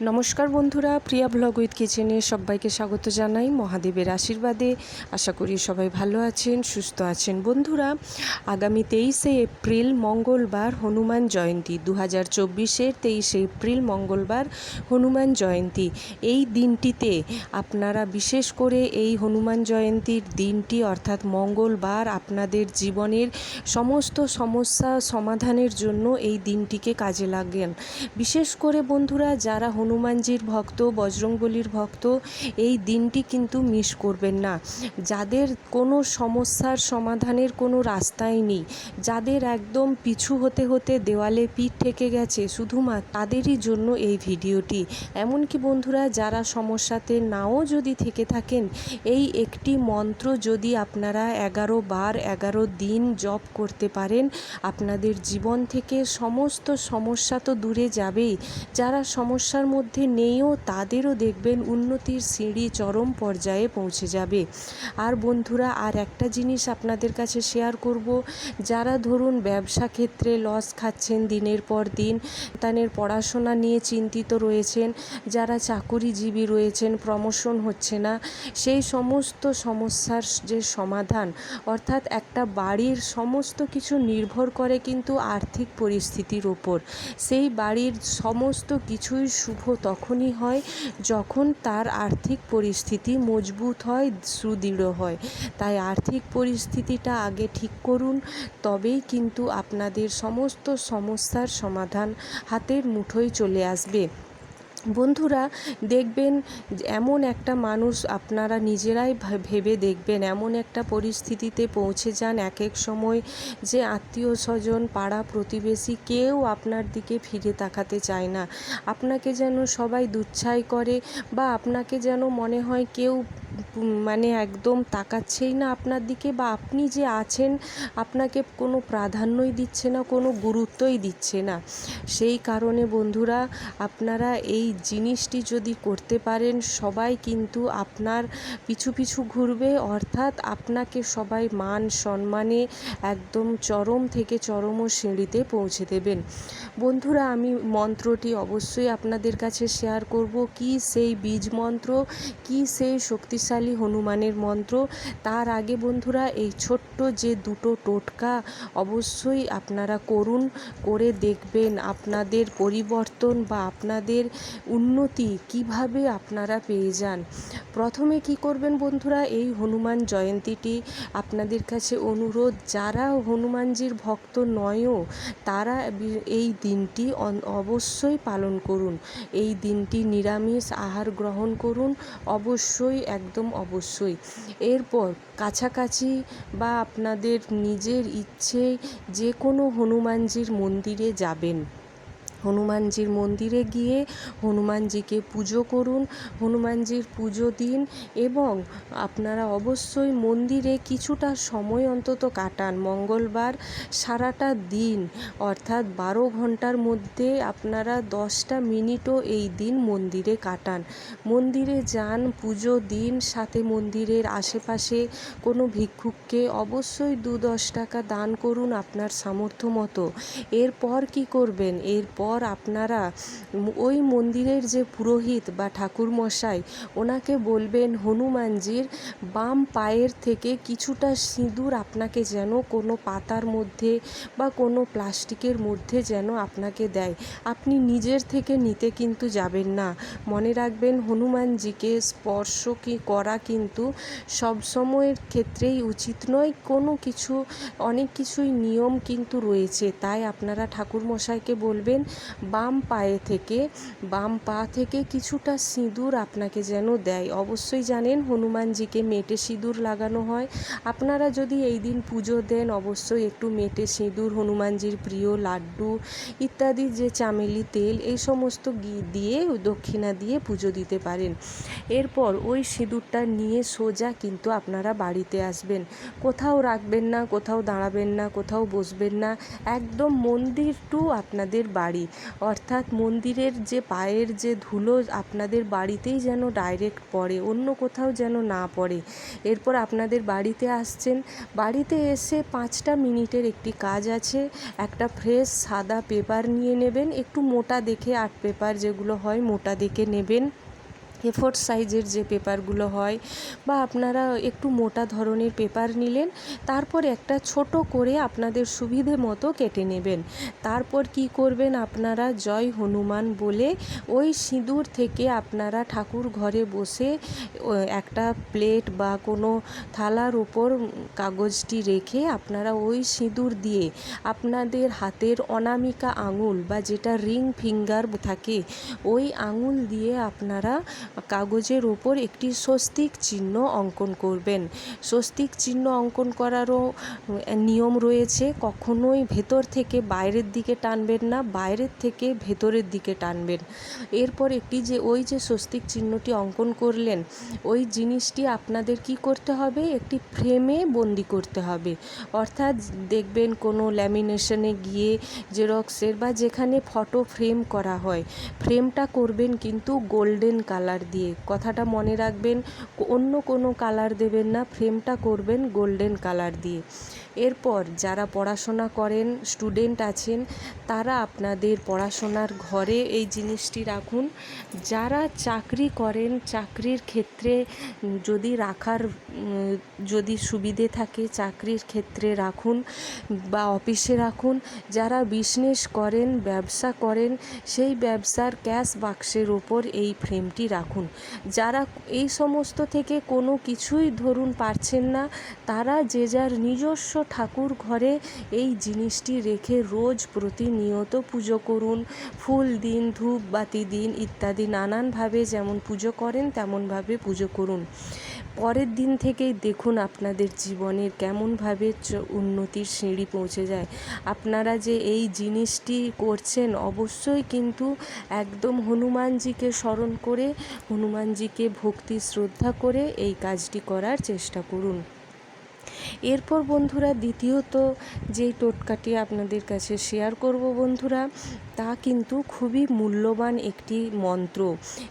নমস্কার বন্ধুরা, প্রিয়া blog with কিচেনে সবাইকে স্বাগত জানাই মহাদেবের আশীর্বাদে। আশা করি সবাই ভালো আছেন, সুস্থ আছেন। বন্ধুরা, আগামী তেইশে এপ্রিল মঙ্গলবার হনুমান জয়ন্তী দু হাজার চব্বিশের তেইশে এপ্রিল মঙ্গলবার হনুমান জয়ন্তী। এই দিনটিতে আপনারা বিশেষ করে এই হনুমান জয়ন্তীর দিনটি অর্থাৎ মঙ্গলবার আপনাদের জীবনের সমস্ত সমস্যা সমাধানের জন্য এই দিনটিকে কাজে লাগেন। বিশেষ করে বন্ধুরা, যারা হনুমানজির ভক্ত, বজরংবলির ভক্ত, এই দিনটি কিন্তু মিস করবেন না। যাদের কোনো সমস্যার সমাধানের কোনো রাস্তাই নেই, যাদের একদম পিছু হতে হতে দেওয়ালে পিঠ থেকে গেছে, শুধুমাত্র তাদেরই জন্য এই ভিডিওটি। এমনকি বন্ধুরা, যারা সমস্যাতে নাও যদি থেকে থাকেন, এই একটি মন্ত্র যদি আপনারা এগারো বার, এগারো দিন জপ করতে পারেন, আপনাদের জীবন থেকে সমস্ত সমস্যা তো দূরে যাবেই। যারা সমস্যার মধ্যে নেইও, তাদেরও দেখবেন উন্নতির সিঁড়ি চরম পর্যায়ে পৌঁছে যাবে। আর বন্ধুরা, আর একটা জিনিস আপনাদের কাছে শেয়ার করব। যারা ধরুন ব্যবসা ক্ষেত্রে লস খাচ্ছেন দিনের পর দিন সন্তানের পড়াশোনা নিয়ে চিন্তিত রয়েছেন, যারা চাকুরিজীবী রয়েছেন প্রমোশন হচ্ছে না, সেই সমস্ত সমস্যার যে সমাধান, অর্থাৎ একটা বাড়ির সমস্ত কিছু নির্ভর করে কিন্তু আর্থিক পরিস্থিতির ওপর। সেই বাড়ির সমস্ত কিছুই শুভ তখনই হয় যখন তার আর্থিক পরিস্থিতি মজবুত হয়, সুদৃঢ় হয়। তাই আর্থিক পরিস্থিতিটা আগে ঠিক করুন, তবেই কিন্তু আপনাদের সমস্ত সমস্যার সমাধান হাতের মুঠোয় চলে আসবে। বন্ধুরা, দেখবেন এমন একটা মানুষ আপনারা নিজেরাই ভেবে দেখবেন। এমন একটা পরিস্থিতিতে পৌঁছে যান এক এক সময় যে আত্মীয় স্বজন, পাড়া প্রতিবেশী কেউ আপনার দিকে ফিরে তাকাতে চায় না। আপনাকে যেন সবাই দুচ্ছাই করে বা আপনাকে যেন মনে হয় কেউ মানে একদম তাকাচ্ছেই না আপনার দিকে বা আপনি যে আছেন, আপনাকে কোনো প্রাধান্যই দিচ্ছে না, কোনো গুরুত্বই দিচ্ছে না। সেই কারণে বন্ধুরা, আপনারা এই জিনিসটি যদি করতে পারেন, সবাই কিন্তু আপনার পিছু পিছু ঘুরবে। অর্থাৎ আপনাকে সবাই মান সম্মানে একদম চরম থেকে চরম সিঁড়িতে পৌঁছে দেবেন। বন্ধুরা, আমি মন্ত্রটি অবশ্যই আপনাদের কাছে শেয়ার করব। কি সেই বীজ মন্ত্র, কি সেই শক্তিশালী হনুমানের মন্ত্র। তার আগে বন্ধুরা, এই ছোট্ট যে দুটো টোটকা অবশ্যই আপনারা করুন, করে দেখবেন আপনাদের পরিবর্তন বা আপনাদের উন্নতি কীভাবে আপনারা পেয়ে যান। প্রথমে কি করবেন বন্ধুরা, এই হনুমান জয়ন্তীটি আপনাদের কাছে অনুরোধ, যারা হনুমানজির ভক্ত নয়ও, তারা এই দিনটি অবশ্যই পালন করুন। এই দিনটি নিরামিষ আহার গ্রহণ করুন। অবশ্যই একদম অবশ্যই। এরপর কাছাকাছি বা আপনাদের নিজের ইচ্ছে যে কোনো হনুমানজির মন্দিরে যাবেন। হনুমানজির মন্দিরে গিয়ে হনুমানজিকে পুজো করুন, হনুমানজির পুজো দিন এবং আপনারা অবশ্যই মন্দিরে কিছুটা সময় অন্তত কাটান। মঙ্গলবার সারাটা দিন, অর্থাৎ বারো ঘণ্টার মধ্যে আপনারা দশটা মিনিটও এই দিন মন্দিরে কাটান। মন্দিরে যান, পুজো দিন, সাথে মন্দিরের আশেপাশে কোনো ভিক্ষুককে অবশ্যই দু দশ টাকা দান করুন আপনার সামর্থ্য মতো। এরপর কি করবেন? এরপর আপনারা ওই মন্দিরের যে পুরোহিত বা ঠাকুর মশাই ওনাকে বলবেন, হনুমানজির বাম পায়ের থেকে কিছুটা সিঁদুর আপনাকে যেন কোনো পাতার মধ্যে বা কোনো প্লাস্টিকের মধ্যে যেন আপনাকে দেয়। আপনি নিজের থেকে নিতে কিন্তু যাবেন না। মনে রাখবেন, হনুমানজিকে স্পর্শ কি, করা কিন্তু সব সময়ের ক্ষেত্রেই উচিত নয়। কোনো কিছু, অনেক কিছুই নিয়ম কিন্তু রয়েছে। তাই আপনারা ঠাকুর মশাইকে বলবেন বাম পায়ে থেকে, বাম পা থেকে কিছুটা সিঁদুর আপনাকে যেন দেয়। অবশ্যই জানেন হনুমানজিকে মেটে সিঁদুর লাগানো হয়। আপনারা যদি এই দিন পুজো দেন, অবশ্যই একটু মেটে সিঁদুর, হনুমানজির প্রিয় লাড্ডু ইত্যাদি, যে চামেলি তেল, এই সমস্ত দিয়ে, দক্ষিণা দিয়ে পুজো দিতে পারেন। এরপর ওই সিঁদুরটা নিয়ে সোজা কিন্তু আপনারা বাড়িতে আসবেন। কোথাও রাখবেন না, কোথাও দাঁড়াবেন না, কোথাও বসবেন না। একদম মন্দির টু আপনাদের বাড়ি। অর্থাৎ মন্দিরের যে পায়ের যে ধুলো আপনাদের বাড়িতেই যেন ডাইরেক্ট পড়ে, অন্য কোথাও যেন না পড়ে। এরপর আপনাদের বাড়িতে আসছেন। বাড়িতে এসে পাঁচটা মিনিটের একটি কাজ আছে। একটা ফ্রেশ সাদা পেপার নিয়ে নেবেন। একটু মোটা দেখে আর্ট পেপার যেগুলো হয়, মোটা দেখে নেবেন। এফোর সাইজের যে পেপারগুলো হয় বা আপনারা একটু মোটা ধরনের পেপার নিলেন, তারপর একটা ছোট করে আপনাদের সুবিধে মতো কেটে নেবেন। তারপর কি করবেন আপনারা? জয় হনুমান বলে ওই সিঁদুর থেকে আপনারা ঠাকুর ঘরে বসে একটা প্লেট বা কোনো থালার ওপর কাগজটি রেখে আপনারা ওই সিঁদুর দিয়ে আপনাদের হাতের অনামিকা আঙুল বা যেটা রিং ফিঙ্গার থাকে, ওই আঙুল দিয়ে আপনারা কাগজের ওপর একটি স্বস্তিক চিহ্ন অঙ্কন করবেন। স্বস্তিক চিহ্ন অঙ্কন করারও নিয়ম রয়েছে। কখনোই ভেতর থেকে বাইরের দিকে টানবেন না, বাইরের থেকে ভেতরের দিকে টানবেন। এরপর একটি যে, ওই যে স্বস্তিক চিহ্নটি অঙ্কন করলেন, ওই জিনিসটি আপনাদের কি করতে হবে? একটি ফ্রেমে বন্দি করতে হবে। অর্থাৎ দেখবেন কোনো ল্যামিনেশনে গিয়ে জেরক্সের বা যেখানে ফটো ফ্রেম করা হয়, ফ্রেমটা করবেন কিন্তু গোল্ডেন কালার দিয়ে। কথাটা মনে রাখবেন অন্য কোনো কালার দেবেন না ফ্রেমটা করবেন গোল্ডেন কালার দিয়ে। এরপর যারা পড়াশোনা করেন স্টুডেন্ট আছেন, তারা আপনাদের পড়াশোনার ঘরে এই জিনিসটি রাখুন। যারা চাকরি করেন, চাকরির ক্ষেত্রে যদি রাখার যদি সুবিধে থাকে, চাকরির ক্ষেত্রে রাখুন বা অফিসে রাখুন। যারা বিজনেস করেন, ব্যবসা করেন, সেই ব্যবসার ক্যাশ বাক্সের ওপর এই ফ্রেমটি রাখুন। যারা এই সমস্ত থেকে কোনো কিছুই ধরুন পারছেন না, তারা যে যার নিজস্ব ঠাকুর ঘরে এই জিনিসটি রেখে রোজ প্রতিনিয়ত পুজো করুন। ফুল দিন, ধূপ, বাতি দিন ইত্যাদি নানানভাবে যেমন পুজো করেন, তেমনভাবে পুজো করুন। পরের দিন থেকেই দেখুন আপনাদের জীবনের কেমনভাবে উন্নতির সিঁড়ি পৌঁছে যায়। আপনারা যে এই জিনিসটি করছেন, অবশ্যই কিন্তু একদম হনুমানজিকে স্মরণ করে, হনুমানজিকে ভক্তি শ্রদ্ধা করে এই কাজটি করার চেষ্টা করুন। এরপর বন্ধুরা দ্বিতীয়ত যেই টোটকাটি আপনাদের কাছে শেয়ার করব বন্ধুরা, তা কিন্তু খুবই মূল্যবান একটি মন্ত্র।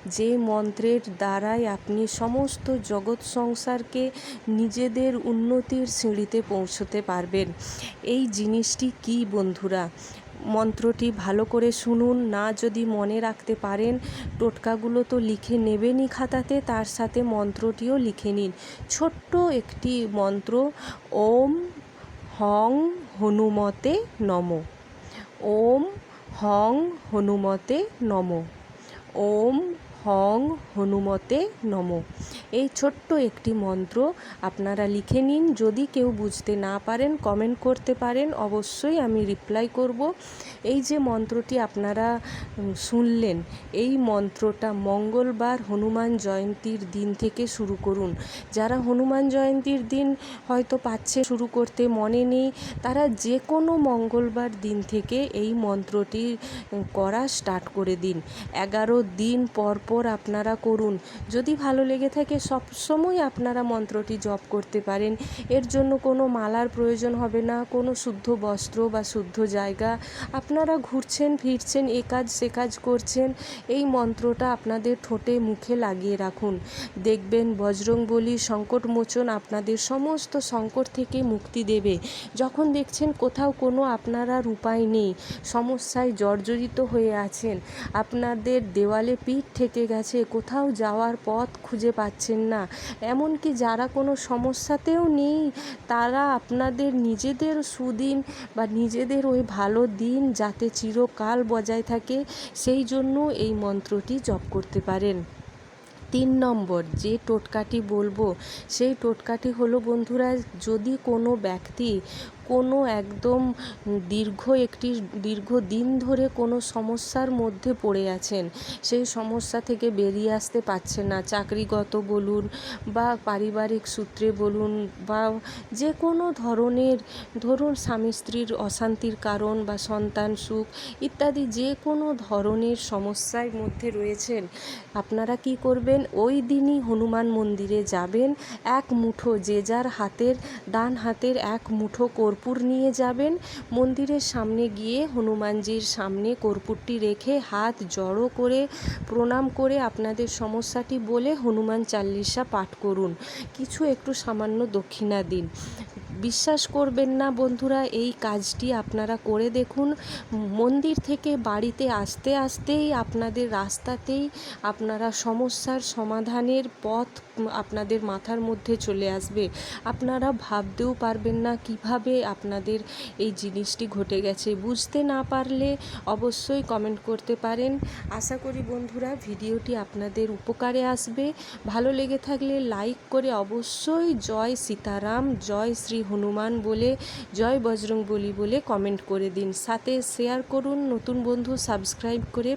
যে মন্ত্রের দ্বারাই আপনি সমস্ত জগৎ সংসারকে নিজেদের উন্নতির সিঁড়িতে পৌঁছতে পারবেন। এই জিনিসটি কি বন্ধুরা? মন্ত্রটি ভালো করে শুনুন, না যদি মনে রাখতে পারেন, টোটকাগুলো তো লিখে নেবেনই খাতাতে, তার সাথে মন্ত্রটিও লিখে নিন। ছোট্ট একটি মন্ত্র, ওম হং হনুমতে নম। ওম হং হনুমতে নম। ওম হং হনুমতে নম। এই ছোট্ট একটি মন্ত্র আপনারা লিখে নিন। যদি কেউ বুঝতে না পারেন কমেন্ট করতে পারেন, অবশ্যই আমি রিপ্লাই করব। এই যে মন্ত্রটি আপনারা শুনলেন, এই মন্ত্রটা মঙ্গলবার হনুমান জয়ন্তীর দিন থেকে শুরু করুন। যারা হনুমান জয়ন্তীর দিন হয়তো পাচ্ছে শুরু করতে মনে নেই, তারা যে কোনো মঙ্গলবার দিন থেকে এই মন্ত্রটি করা স্টার্ট করে দিন। এগারো দিন পর পর আপনারা করুন। যদি ভালো লেগে থাকে, সবসময় আপনারা মন্ত্রটি জপ করতে পারেন। এর জন্য কোনো মালার প্রয়োজন হবে না, কোনো শুদ্ধ বস্ত্র বা শুদ্ধ জায়গা। আপনারা ঘুরছেন, ফিরছেন, এ কাজ, সে কাজ করছেন, এই মন্ত্রটা আপনাদের ঠোঁটে, মুখে লাগিয়ে রাখুন। দেখবেন বজরংবলী সংকটমোচন আপনাদের সমস্ত সংকট থেকে মুক্তি দেবে। যখন দেখছেন কোথাও কোনো আপনার উপায় নেই, সমস্যায় জর্জরিত হয়ে আছেন, আপনাদের দেওয়ালে পিঠ থেকে গেছে, কোথাও যাওয়ার পথ খুঁজে পাচ্ছেন না। এমনকি যারা কোনো সমস্যাতেও নেই, তারা আপনাদের নিজেদের সুদিন বা নিজেদের ওই ভালো দিন যাতে চিরকাল বজায় থাকে, সেই জন্য এই মন্ত্রটি জপ করতে পারেন। তিন নম্বর, যে টোটকাটি বলব, সেই টোটকাটি হলো বন্ধুরা, যদি কোনো ব্যক্তি কোনো একদম দীর্ঘ একটি দীর্ঘ দিন ধরে কোনো সমস্যার মধ্যে পড়ে আছেন। সেই সমস্যা থেকে বেরিয়ে আসতে পারছেন না। চাকরিগত বলুন বা পারিবারিক সূত্রে বলুন বা যে কোনো ধরনের, ধরুন স্বামী স্ত্রীর অশান্তির কারণ বা সন্তান সুখ ইত্যাদি যে কোনো ধরনের সমস্যার মধ্যে রয়েছেন, আপনারা কি করবেন? ওই দিনই হনুমান মন্দিরে যাবেন। এক মুঠো যে যার হাতের, ডান হাতের এক মুঠো করবেন কর্পূর নিয়ে যাবেন। মন্দিরের সামনে গিয়ে হনুমানজির সামনে কর্পূরটি রেখে হাত জড়ো করে প্রণাম করে আপনাদের সমস্যাটি বলে হনুমান চাল্লিশা পাঠ করুন। কিছু একটু সামান্য দক্ষিণা দিন। বিশ্বাস করবেন না বন্ধুরা, এই কাজটি আপনারা করে দেখুন। মন্দির থেকে বাড়িতে আসতে আসতেই আপনাদের রাস্তাতেই আপনারা সমস্যার সমাধানের পথ আপনাদের মাথার মধ্যে চলে আসবে। আপনারা ভাবতেও পারবেন না কীভাবে আপনাদের এই জিনিসটি ঘটে গেছে। বুঝতে না পারলে অবশ্যই কমেন্ট করতে পারেন। আশা করি বন্ধুরা ভিডিওটি আপনাদের উপকারে আসবে। ভালো লেগে থাকলে লাইক করে অবশ্যই জয় সীতারাম, জয় শ্রী হনুমান বলে, জয় বজরং বলি বলে কমেন্ট করে দিন। সাথে শেয়ার করুন। নতুন বন্ধু সাবস্ক্রাইব করে